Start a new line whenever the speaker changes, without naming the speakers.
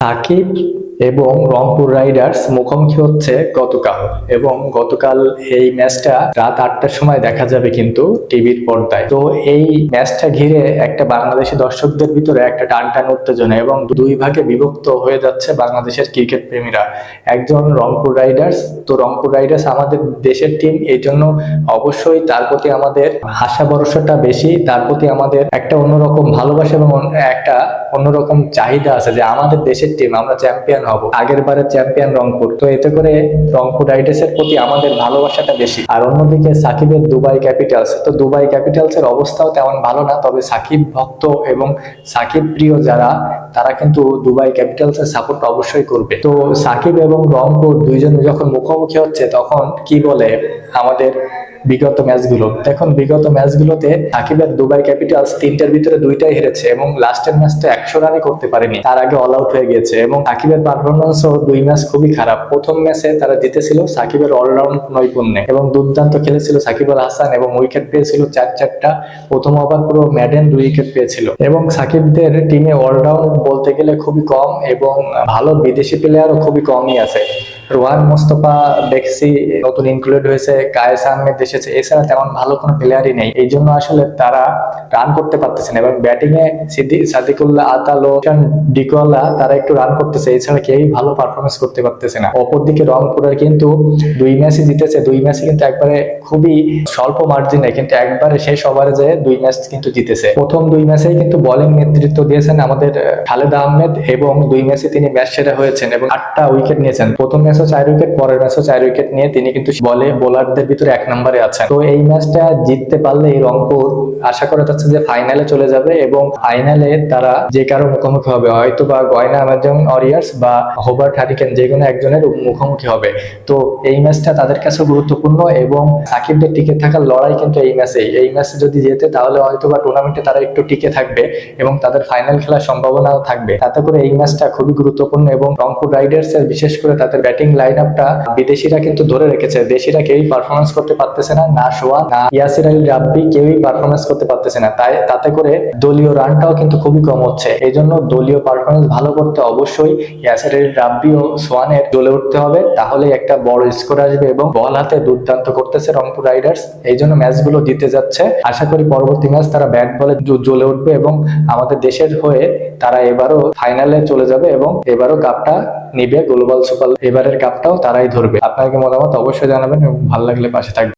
সাকিব এবং রংপুর রাইডার্স মুখোমুখি হচ্ছে গতকাল এবং গতকাল এই ম্যাচটা রাত আটটার সময় দেখা যাবে কিন্তু টিভির পর্দায়। তো এই ম্যাচটা ঘিরে একটা বাংলাদেশি দর্শকদের ভিতরে একটা টান টান উত্তেজনা এবং দুই ভাগে বিভক্ত হয়ে যাচ্ছে বাংলাদেশের ক্রিকেট প্রেমীরা। একজন রংপুর রাইডার্স, তো রংপুর রাইডার্স আমাদের দেশের টিম এই জন্য অবশ্যই তার প্রতি আমাদের আশা ভরসাটা বেশি, তার প্রতি আমাদের একটা অন্যরকম ভালোবাসা এবং একটা অন্যরকম চাহিদা আছে যে আমাদের দেশের টিম আমরা চ্যাম্পিয়ন হব আগের বারে চ্যাম্পিয়ন রংপুর। তো এতে করে রংপুর রাইডার্স এর প্রতি আমাদের ভালোবাসাটা বেশি। আর অন্যদিকে সাকিবের দুবাই ক্যাপিটালস তো দুবাই ক্যাপিটালস এর অবস্থাও তেমন ভালো না, তবে সাকিব ভক্ত এবং সাকিব প্রিয় যারা তারা কিন্তু দুবাই ক্যাপিটালস এর সাপোর্ট অবশ্যই করবে। তো সাকিব এবং রংপুর দুইজন যখন মুখোমুখি হচ্ছে, তখন কি বলে আমাদের বিগত ম্যাচগুলো? দেখুন, বিগত ম্যাচগুলোতে সাকিবের দুবাই ক্যাপিটালস তিনটার ভিতরে দুইটাই হেরেছে এবং লাস্টের ম্যাচটা একশো রানই করতে পারেনি। তার আগে অল আউট হয়ে গিয়েছে এবং সাকিবের পারফরমেন্সও দুই ম্যাচ খুবই খারাপ। প্রথম ম্যাচে তারা জিতেছিল সাকিবের অলরাউন্ড নৈপুণ্যে এবং দুর্দান্ত খেলেছিল সাকিব আল হাসান এবং উইকেট পেয়েছিল চার চারটা। প্রথম ওভার পুরো ম্যাডেন দুই উইকেট পেয়েছিল এবং সাকিবদের টিমে অলরাউন্ড বলতে গেলে খুবই কম এবং ভালো বিদেশি প্লেয়ারও খুবই কমই আছে। রোহান মোস্তফা দেখছি নতুন ইনক্লুড হয়েছে, কায়েস আহমেদ এসেছে। এছাড়া তেমন ভালো কোনো প্লেয়ারই নেই। এই জন্য আসলে তারা রান করতে পারতেছে না। এবং ব্যাটিং এ সাদিকুল্লাহ, আতালো ডিকোয়ালা তারা একটু রান করতেছে। এছাড়া কেউই ভালো পারফরমেন্স করতে পারতেছে না। অপরদিকে রংপুরের কিন্তু দুই ম্যাচই জিতেছে। দুই ম্যাচে কিন্তু একবারে খুবই স্বল্প মার্জিনে কিন্তু একবারে শেষ ওভারে যে দুই ম্যাচ কিন্তু জিতেছে। প্রথম দুই ম্যাচেই কিন্তু বোলিং নেতৃত্ব দিয়েছেন আমাদের খালেদ আহমেদ এবং দুই ম্যাচে তিনি ম্যাচ সেরা হয়েছেন এবং আটটা উইকেট নিয়েছেন। প্রথম ম্যাচও চার উইকেট, পরের ম্যাচও চার উইকেট নিয়ে তিনি কিন্তু বলে বোলারদের ভিতরে এক নম্বরে আছেন। তো এই ম্যাচটা জিততে পারলে এই রংপুর আশা করা যাচ্ছে যে ফাইনালে চলে যাবে এবং ফাইনালে তারা যে কারও মুখোমুখি হবে। হয়তো বা গয়না আমাজন অরিয়ার্স বা হোবার্ট হারিকেন যে কোনো একজনের মুখোমুখি হবে। তো এই ম্যাচটা তাদের কাছে গুরুত্বপূর্ণ এবং সাকিবদের টিকে থাকার লড়াই কিন্তু এই ম্যাচে এই ম্যাচে যদি জেতে তাহলে হয়তো বা টুর্নামেন্টে তারা একটু টিকে থাকবে এবং তাদের ফাইনাল খেলার সম্ভাবনাও থাকবে। তাতে করে এই ম্যাচটা খুবই গুরুত্বপূর্ণ এবং রংপুর রাইডার্স এর বিশেষ করে তাদের ব্যাটিং লাইন আপটা বিদেশিরা কিন্তু ধরে রেখেছে। দেশিরা কেউই পারফরমেন্স করতে পারতেছে না না সোয়া, না ইয়াসির আলী রাব্বি, কেউই পারফরমেন্স করতে পারতেছে না। তাই তাতে করে দলীয় রানটাও কিন্তু খুবই কম হচ্ছে। এই জন্য দলীয় পারফরমেন্স ভালো করতে অবশ্যই ইয়াসির আলী রাব্বি ও সোয়ানের জ্বলে উঠতে হবে। তাহলে একটা বড় স্কোর আসবে এবং বল হাতে দুর্দান্ত করতেছে রংপুর রাইডার্স। এই জন্য ম্যাচগুলো জিতে যাচ্ছে। আশা করি পরবর্তী ম্যাচ তারা ব্যাট বলে জ্বলে উঠবে এবং আমাদের দেশের হয়ে তারা এবারও ফাইনালে চলে যাবে এবং এবারও কাপটা নিবে গ্লোবাল সুপার এবারের কাপটাও তারাই ধরবে। আপনাকে মতামত অবশ্যই জানাবেন এবং ভালো লাগলে পাশে থাকবেন।